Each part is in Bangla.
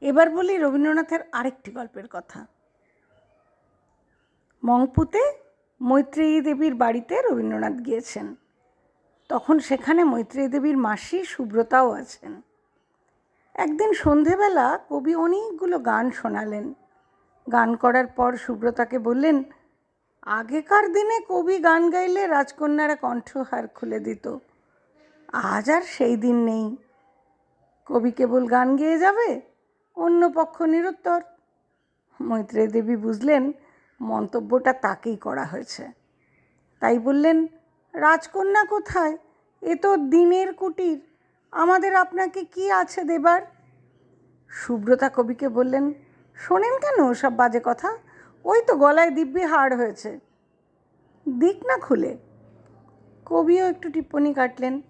এবার বলি রবীন্দ্রনাথের আরেকটি গল্পের কথা। মংপুতে মৈত্রেয়ী দেবীর বাড়িতে রবীন্দ্রনাথ গিয়েছেন। তখন সেখানে মৈত্রেয়ী দেবীর মাসি সুব্রতাও আছেন। একদিন সন্ধেবেলা কবি অনেকগুলো গান শোনালেন। গান করার পর সুব্রতাকে বললেন, আগেকার দিনে কবি গান গাইলে রাজকন্যারা কণ্ঠহার খুলে দিত। আজ আর সেই দিন নেই। কবি কেবল গান গেয়ে যাবে অন্য পক্ষ নিরুত্তর। মৈত্রেয়ী দেবী বুঝলেন মন্তব্যটা তাকেই করা হয়েছে। তাই বললেন, রাজকন্যা কোথায়? এ তো দিনের কুটির। আমাদের আপনাকে কি আছে দেবার? সুব্রতা কবিকে বললেন, শোনেন কেন সব বাজে কথা? ওই তো গলায় দিব্যি হাড় হয়েছে। দিক না খুলে। কবিও একটু টিপ্পনি কাটলেন।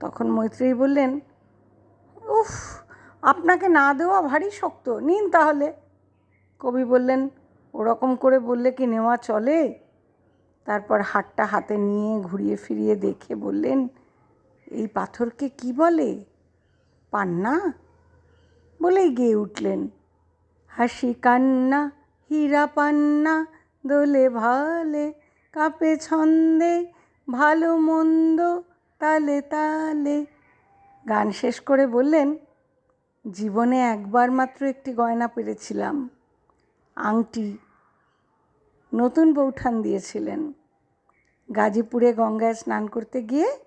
তখন মৈত্রেয়ী বললেন, উফ আপনাকে না দেওয়া ভারী শক্ত। নিন তাহলে। কবি বললেন, ওরকম করে বললে কি নেওয়া চলে? তারপর হাটটা হাতে নিয়ে ঘুরিয়ে ফিরিয়ে দেখে বললেন, এই পাথরকে কি বলে? পান্না বলেই গেয়ে উঠলেন। হাসি কান্না, হীরা পান্না, দোলে ভালে, কাপে ছন্দে, ভালো মন্দ, তালে তালে। গান শেষ করে বললেন জীবনে একবার মাত্র একটি গয়না পেরেছিলাম। আংটি। নতুন বৌঠান দিয়েছিলেন। গাজীপুরে গঙ্গায় স্নান করতে গিয়ে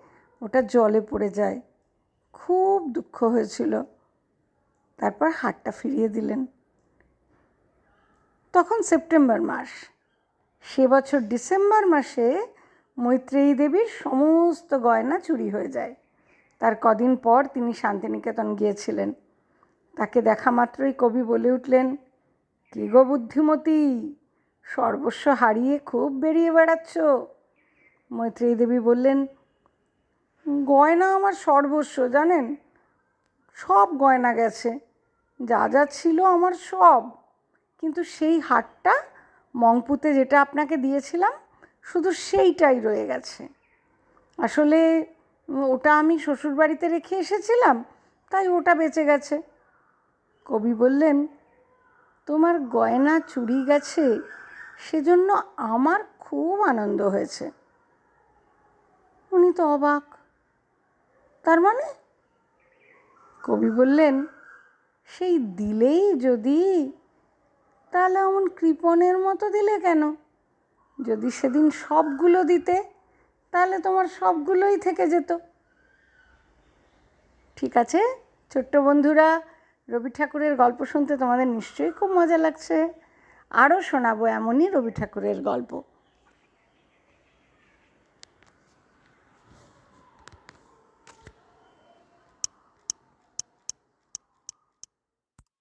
ওটা জলে পড়ে যায়। খুব দুঃখ হয়েছিল। তারপর হাটটা ফিরিয়ে দিলেন। তখন সেপ্টেম্বর মাস। সে বছর ডিসেম্বর মাসে মৈত্রেয়ী দেবীর সমস্ত গয়না চুরি হয়ে যায়। তার কদিন পর তিনি শান্তিনিকেতন গিয়েছিলেন। তাকে দেখা মাত্রই কবি বলে উঠলেন, কি গো বুদ্ধিমতী, সর্বস্ব হারিয়ে খুব বেরিয়ে বেড়াচ্ছ। মৈত্রেয়ী দেবী বললেন, গয়না আমার সর্বস্ব, জানেন? সব গয়না গেছে, যা যা ছিল আমার সব। কিন্তু সেই হাটটা মংপুতে যেটা আপনাকে দিয়েছিলাম, শুধু সেইটাই রয়ে গেছে। আসলে ওটা আমি শ্বশুরবাড়িতে রেখে এসেছিলাম, তাই ওটা বেঁচে গেছে। কবি বললেন, তোমার গয়না চুরি গেছে, সেজন্য আমার খুব আনন্দ হয়েছে। উনি তো অবাক। তার মানে? কবি বললেন, সেই দিলেই যদি, তাহলে অমন কৃপণের মতো দিলে কেন? যদি সেদিন সবগুলো দিতে, তাহলে তোমার সবগুলোই থেকে যেত। ঠিক আছে, ছোট্ট বন্ধুরা রবি ঠাকুরের গল্প শুনতে তোমাদের নিশ্চয়ই খুব মজা লাগছে। আরও শোনাবো এমনই রবি ঠাকুরের গল্প।